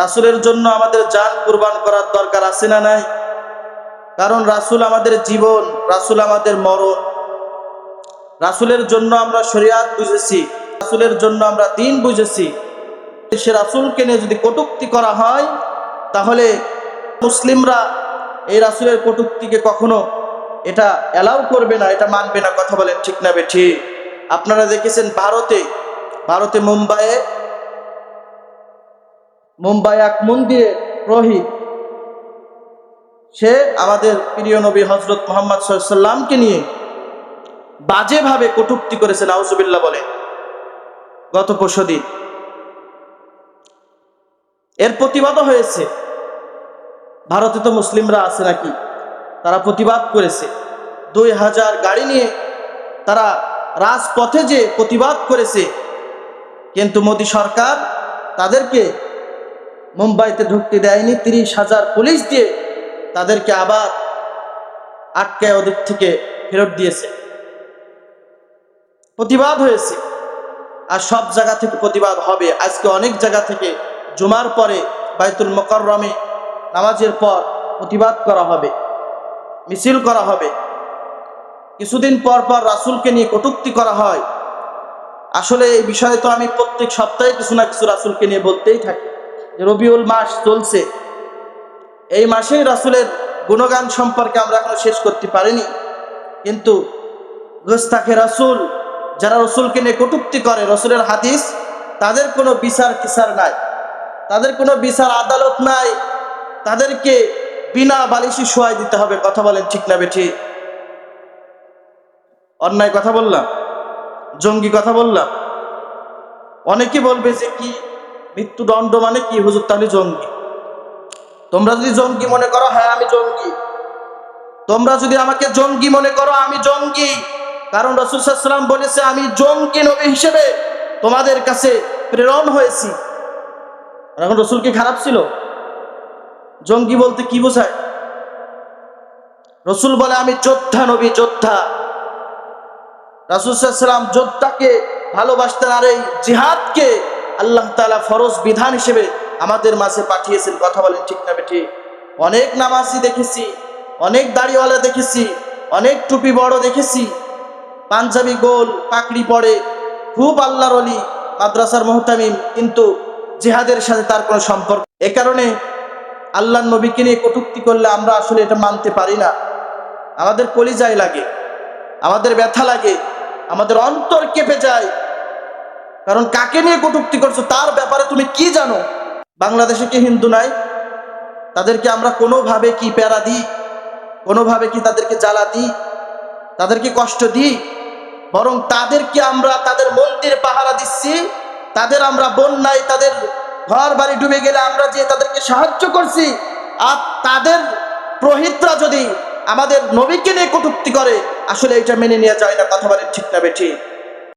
রাসুলের জন্য আমাদের জান কুরবান করার দরকার আছে না নাই? কারণ রাসুল আমাদের জীবন, রাসুল আমাদের মরণ। রাসুলের জন্য আমরা শরিয়াত বুঝেছি, রাসুলের জন্য আমরা দিন বুঝেছি। সে রাসুলকে নিয়ে যদি কটুক্তি করা হয়, তাহলে মুসলিমরা এই রাসুলের কটুক্তিকে কখনো এটা অ্যালাউ করবে না, এটা মানবে না। কথা বলেন ঠিক না বে ঠিক? আপনারা দেখেছেন ভারতে ভারতে মুম্বাইয়ে মুম্বাই এক মন্দিরে রোহিত সে আমাদের প্রিয় নবী হজরত মোহাম্মদ সাল্লামকে নিয়ে বাজেভাবে কটুক্তি করেছে নাউজুবিল্লাহ বলে। গত পরশু দিন। এর প্রতিবাদও হয়েছে। ভারতে তো মুসলিমরা আছে নাকি? তারা প্রতিবাদ করেছে। দুই হাজার গাড়ি নিয়ে তারা রাজপথে যে প্রতিবাদ করেছে, কিন্তু মোদী সরকার তাদেরকে মুম্বাইতে ঢুকতে দেয়নি। তিরিশ হাজার পুলিশ দিয়ে তাদেরকে আবার আটকায় ওদিক থেকে ফেরত দিয়েছে। প্রতিবাদ হয়েছে। আর সব জায়গা থেকে প্রতিবাদ হবে। আজকে অনেক জায়গা থেকে জুমার পরে বাইতুল মোকাররমে নামাজের পর প্রতিবাদ করা হবে, মিছিল করা হবে। কিছুদিন পর পর রাসুলকে নিয়ে কটুক্তি করা হয়। আসলে এই বিষয়ে তো আমি প্রত্যেক সপ্তাহে কিছু না কিছু রাসুলকে নিয়ে বলতেই থাকি। রবিউল মাস চলছে। এই মাসেই রাসুলের গুণগান সম্পর্কে আমরা এখনও শেষ করতে পারিনি। কিন্তু গোস্তাখে রাসুল, যারা রসুলকে নিয়ে কটুক্তি করে, রসুলের হাদিস, তাদের কোনো বিচার কিসার নাই। তাদের কোনো বিচার আদালত নাই। তাদেরকে বিনা বালিশি শোয়াই দিতে হবে, কথা বলেন ঠিক না বেঠি? অন্যায় কথা বললাম? জঙ্গি কথা বললাম? অনেকে বলবে যে কি মৃত্যুদণ্ড মানে কি? হুজুর, তাহলে জঙ্গি। তোমরা যদি জঙ্গি মনে করো হ্যাঁ আমি জঙ্গি। তোমরা যদি আমাকে জঙ্গি মনে করো, আমি জঙ্গি। কারণ রসুলাম বলেছে, আমি জঙ্গি নবী হিসেবে তোমাদের কাছে প্রেরণ হয়েছি। এখন রসুল কি খারাপ ছিল? জঙ্গি বলতে কি বোঝায়? রসুল বলে, আমি যোদ্ধা নবী, যোদ্ধা। রাসুলসাল্লাম যোদ্ধাকে ভালোবাসতেন আর এই জিহাদকে আল্লাহ তালা ফরজ বিধান হিসেবে আমাদের মাঝে পাঠিয়েছেন। কথা বলেন ঠিক না বেঠি? অনেক নামাজি দেখেছি, অনেক দাড়িওয়ালা দেখেছি, অনেক টুপি বড় দেখেছি। পাঞ্জাবি গোল পাকড়ি পড়ে খুব আল্লাহর অলি মাদ্রাসার মোহতামিম, কিন্তু জেহাদের সাথে তার কোনো সম্পর্ক এ কারণে আল্লাহ নবীকে নিয়ে কটুক্তি করলে আমরা আসলে এটা মানতে পারি না। আমাদের কলিজায় লাগে, আমাদের ব্যথা লাগে, আমাদের অন্তর কেঁপে যায়। কারণ কাকে নিয়ে কটুক্তি করছ? তার ব্যাপারে তুমি কি জানো? বাংলাদেশে কি হিন্দু নাই? তাদেরকে আমরা কোনোভাবে কি প্যারা দিই? কোনোভাবে কি তাদেরকে জ্বালা দিই? তাদেরকে কষ্ট দিই? বরং তাদেরকে আমরা তাদের মন্দির পাহারা দিচ্ছি। তাদের আমরা বন্যায় তাদের ঘর বাড়ি ডুবে গেলে আমরা যে তাদেরকে সাহায্য করছি, আর তাদের প্রহিতরা যদি আমাদের নবীকে নিয়ে কটুক্তি করে, আসলে এটা মেনে নেওয়া যায় না, কথা বলে ঠিক না, বেঠিক।